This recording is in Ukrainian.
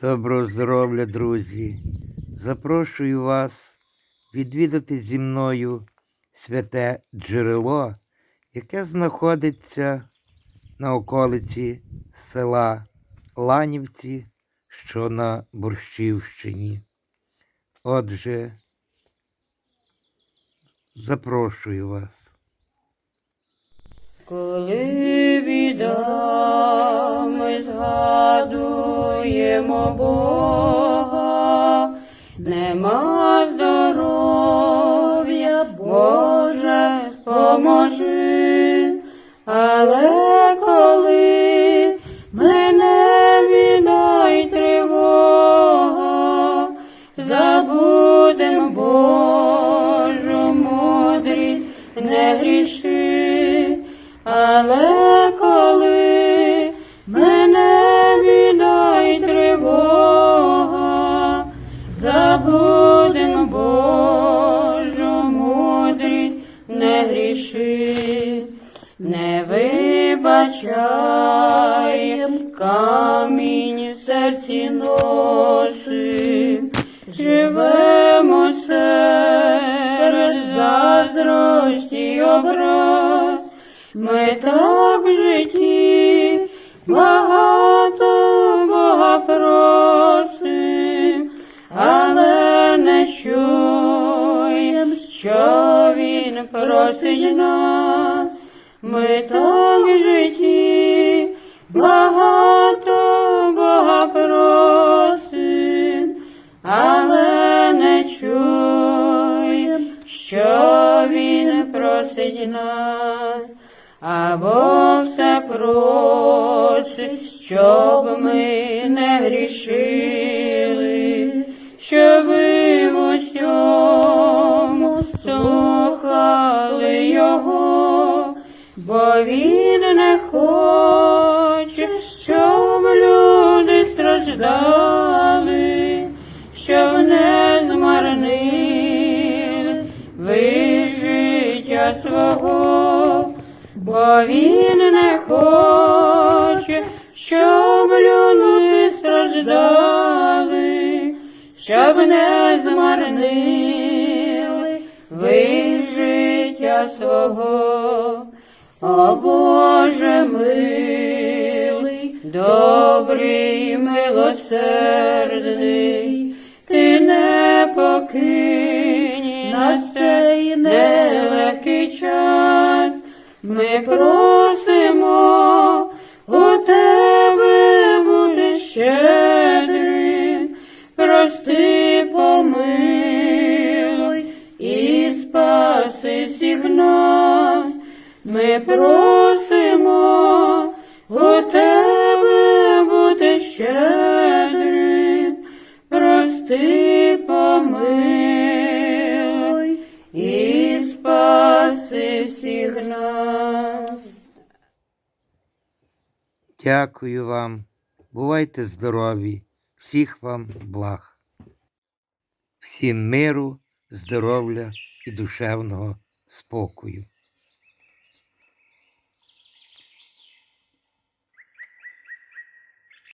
Доброго здоров'я, друзі! Запрошую вас відвідати зі мною святе джерело, яке знаходиться на околиці села Ланівці, що на Борщівщині. Отже, запрошую вас. Коли біда, ми Бога, нема здоров'я, Боже, поможи, але коли мене війна й тривога, забудем Божу мудрість, не гріши, але гріши, не вибачаєм, камінь в серці носим, живемо серед заздрості образ, ми так в житті багато Він просить нас. Ми так в житті багато Бога просим, але не чуєм, що Він просить нас, або все просить, щоб ми не грішили, бо Він не хоче, щоб люди страждали, щоб не змарнили ви життя свого, бо Він не хоче, щоб люди страждали, щоб не змарнили ви життя свого. О Боже милий, добрий, милосердний, ти не покинь нас цей нелегкий час. Ми просимо у тебе бути щедрим, прости, Ми просимо у тебе бути щедрим, прости, помилуй і спаси всіх нас. Дякую вам. Бувайте здорові. Всіх вам благ. Всім миру, здоров'я і душевного спокою.